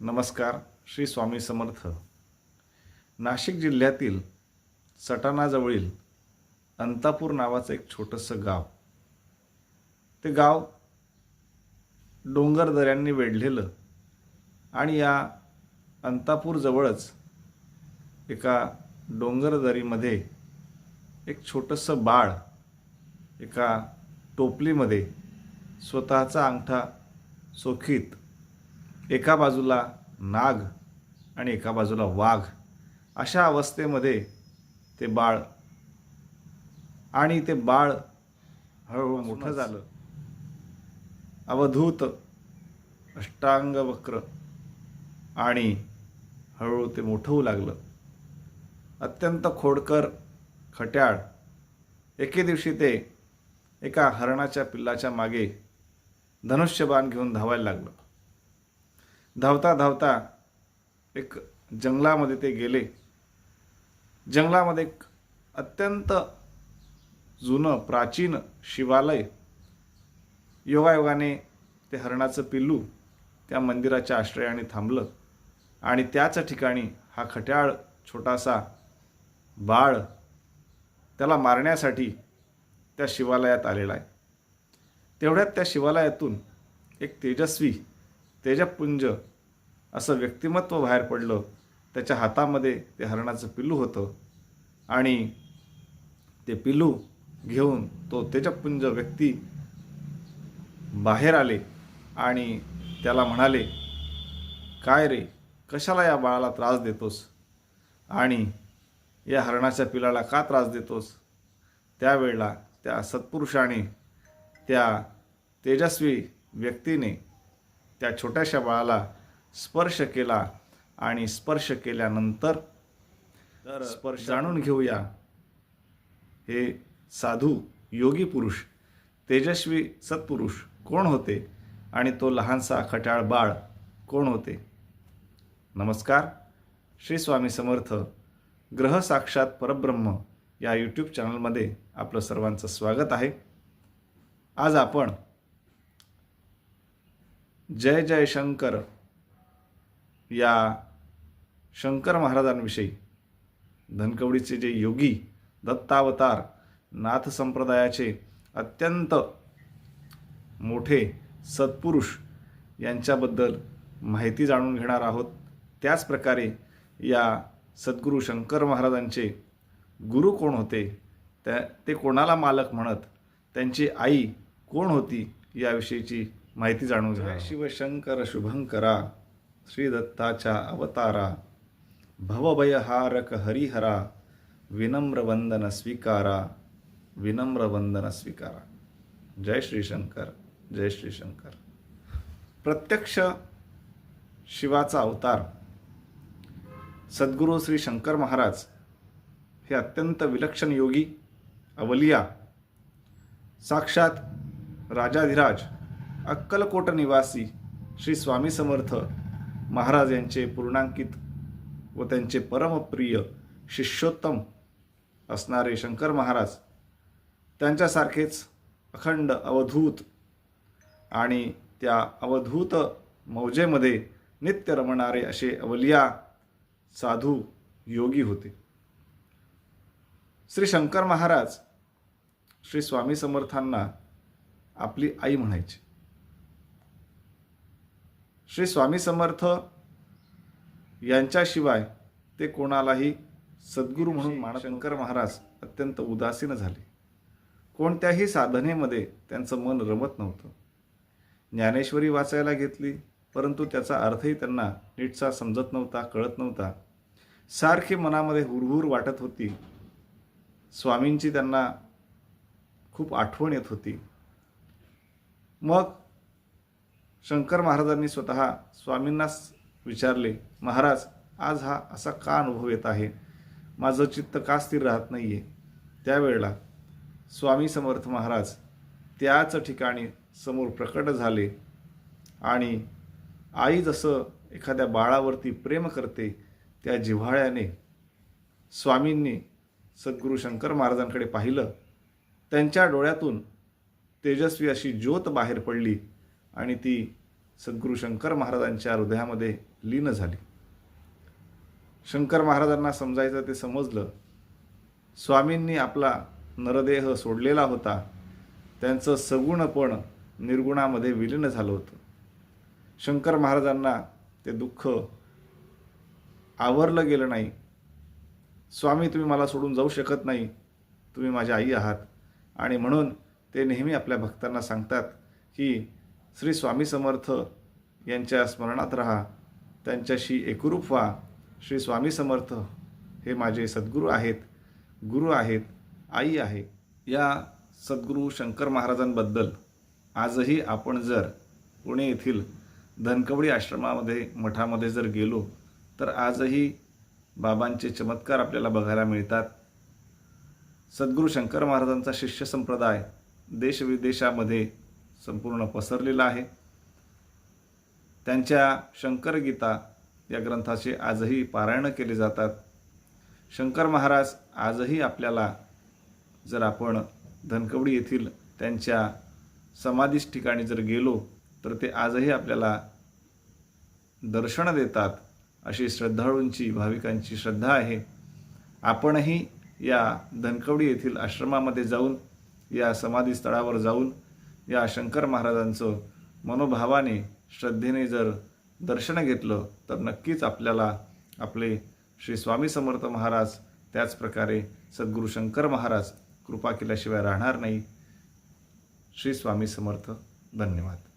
नमस्कार श्री स्वामी समर्थ. नाशिक जिल्ह्यातील सटाणाजवळील अंतापूर नावाचं एक छोटंसं गाव. ते गाव डोंगर दऱ्यांनी वेढलेलं आणि या अंतापूरजवळच एका डोंगरदरीमध्ये एक छोटंसं बाळ एका टोपलीमध्ये स्वतःचा अंगठा सोखीत एका बाजूला नाग आणि एका बाजूला वाघ. अशा अवस्थेमध्ये ते बाळ आणि ते बाळ हळूहळू मोठं झालं. अवधूत अष्टांग वक्र आणि हळूहळू ते मोठं होऊ लागलं. अत्यंत खोडकर खट्याळ. एके दिवशी ते एका हरणाच्या पिल्लाच्या मागे धनुष्यबाण घेऊन धावायला लागलं. धावता धावता एक जंगलामध्ये ते गेले. जंगलामध्ये एक अत्यंत जुनं प्राचीन शिवालय योगायोगाने ते हरणाचं पिल्लू त्या मंदिराच्या आश्रयाने थांबलं आणि त्याच ठिकाणी हा खट्याळ छोटासा बाळ त्याला मारण्यासाठी त्या शिवालयात आलेला आहे. तेवढ्यात त्या शिवालयातून एक तेजस्वी तेजपुंज असं व्यक्तिमत्व बाहेर पडलं त्याच्या हातामध्ये ते हरणाचं पिल्लू होतं. आणि ते पिल्लू घेऊन तो तेजपुंज व्यक्ती बाहेर आले आणि त्याला म्हणाले काय रे कशाला या बाळाला त्रास देतोस? आणि या हरणाच्या पिलाला का त्रास देतोस? त्यावेळेला त्या सत्पुरुषाने त्या तेजस्वी व्यक्तीने त्या छोट्याशा बाळाला स्पर्श केला आणि स्पर्श केल्यानंतर तर स्पर्श जाणून घेऊया. हे साधू योगी पुरुष तेजस्वी सत्पुरुष कोण होते आणि तो लहानसा खट्याळ बाळ कोण होते? नमस्कार. श्री स्वामी समर्थ ग्रह साक्षात परब्रह्म या यूट्यूब चॅनलमध्ये आपलं सर्वांचं स्वागत आहे. आज आपण जय जय शंकर या शंकर महाराजांविषयी धनकवडीचे जे योगी दत्तावतार नाथ संप्रदायाचे अत्यंत मोठे सत्पुरुष यांच्याबद्दल माहिती जाणून घेणार आहोत. त्याचप्रकारे या सद्गुरू शंकर महाराजांचे गुरु कोण होते? त्या ते कोणाला मालक म्हणत? त्यांची आई कोण होती याविषयीची माहिती जाणून घ्या. शिवशंकर शुभंकरा श्री दत्ताच्या अवतारा भवभयहारक हरिहरा विनम्र वंदन स्वीकारा विनम्र वंदन स्वीकारा. जय श्री शंकर जय श्री शंकर प्रत्यक्ष शिवाचा अवतार सद्गुरू श्री शंकर महाराज हे अत्यंत विलक्षण योगी अवलिया साक्षात राजाधिराज अक्कलकोट निवासी श्री स्वामी समर्थ महाराज यांचे पूर्णांकित व त्यांचे परमप्रिय शिष्योत्तम असणारे शंकर महाराज त्यांच्यासारखेच अखंड अवधूत आणि त्या अवधूत मौजेमध्ये नित्य रमणारे असे अवलिया साधू योगी होते. श्री शंकर महाराज श्री स्वामी समर्थांना आपली आई म्हणायची. श्री स्वामी समर्थ यांच्याशिवाय ते कोणालाही सद्गुरू म्हणून मान शंकर महाराज अत्यंत उदासीन झाले. कोणत्याही साधनेमध्ये त्यांचं मन रमत नव्हतं. ज्ञानेश्वरी वाचायला घेतली परंतु त्याचा अर्थही त्यांना नीटसा समजत नव्हता कळत नव्हता. सारखी मनामध्ये हुरहुर वाटत होती. स्वामींची त्यांना खूप आठवण येत होती. मग शंकर महाराजांनी स्वतः स्वामींनाच विचारले महाराज आज हा असा का अनुभव येत आहे? माझं चित्त का स्थिर राहत नाही आहे त्यावेळेला स्वामी समर्थ महाराज त्याच ठिकाणी समोर प्रकट झाले आणि आई जसं एखाद्या बाळावरती प्रेम करते त्या जिव्हाळ्याने स्वामींनी सद्गुरू शंकर महाराजांकडे पाहिलं त्यांच्या डोळ्यातून तेजस्वी अशी ज्योत बाहेर पडली. आणि ती सद्गुरू शंकर महाराजांच्या हृदयामध्ये लीन झाली. शंकर महाराजांना समजायचं ते समजलं. स्वामींनी आपला नरदेह सोडलेला होता. त्यांचं सगुणपण निर्गुणामध्ये विलीन झालं होतं. शंकर महाराजांना ते दुःख आवरलं गेलं नाही. स्वामी तुम्ही मला सोडून जाऊ शकत नाही. तुम्ही माझ्या आई आहात. आणि म्हणून ते नेहमी आपल्या भक्तांना सांगतात की श्री स्वामी समर्थ यांच्या स्मरणात राहा त्यांच्याशी एकरूप व्हा. श्री स्वामी समर्थ हे माझे सद्गुरू आहेत गुरु आहेत आई आहे. या सद्गुरू शंकर महाराजांबद्दल आजही आपण जर पुणे येथील धनकवडी आश्रमामध्ये मठामध्ये जर गेलो तर आजही बाबांचे चमत्कार आपल्याला बघायला मिळतात. सद्गुरू शंकर महाराजांचा शिष्य संप्रदाय देशविदेशामध्ये संपूर्ण पसरलेला आहे. त्यांच्या शंकरगीता या ग्रंथाचे आजही पारायण केले जातात. शंकर महाराज आजही आपल्याला जर आपण धनकवडी येथील त्यांच्या समाधीस ठिकाणी जर गेलो तर ते आजही आपल्याला दर्शन देतात अशी श्रद्धाळूंची भाविकांची श्रद्धा आहे. आपणही या धनकवडी येथील आश्रमामध्ये जाऊन या समाधीस्थळावर जाऊन या शंकर महाराजांचं मनोभावाने श्रद्धेने जर दर्शन घेतलं तर नक्कीच आपल्याला आपले श्री स्वामी समर्थ महाराज त्याचप्रकारे सद्गुरू शंकर महाराज कृपा केल्याशिवाय राहणार नाही. श्री स्वामी समर्थ. धन्यवाद.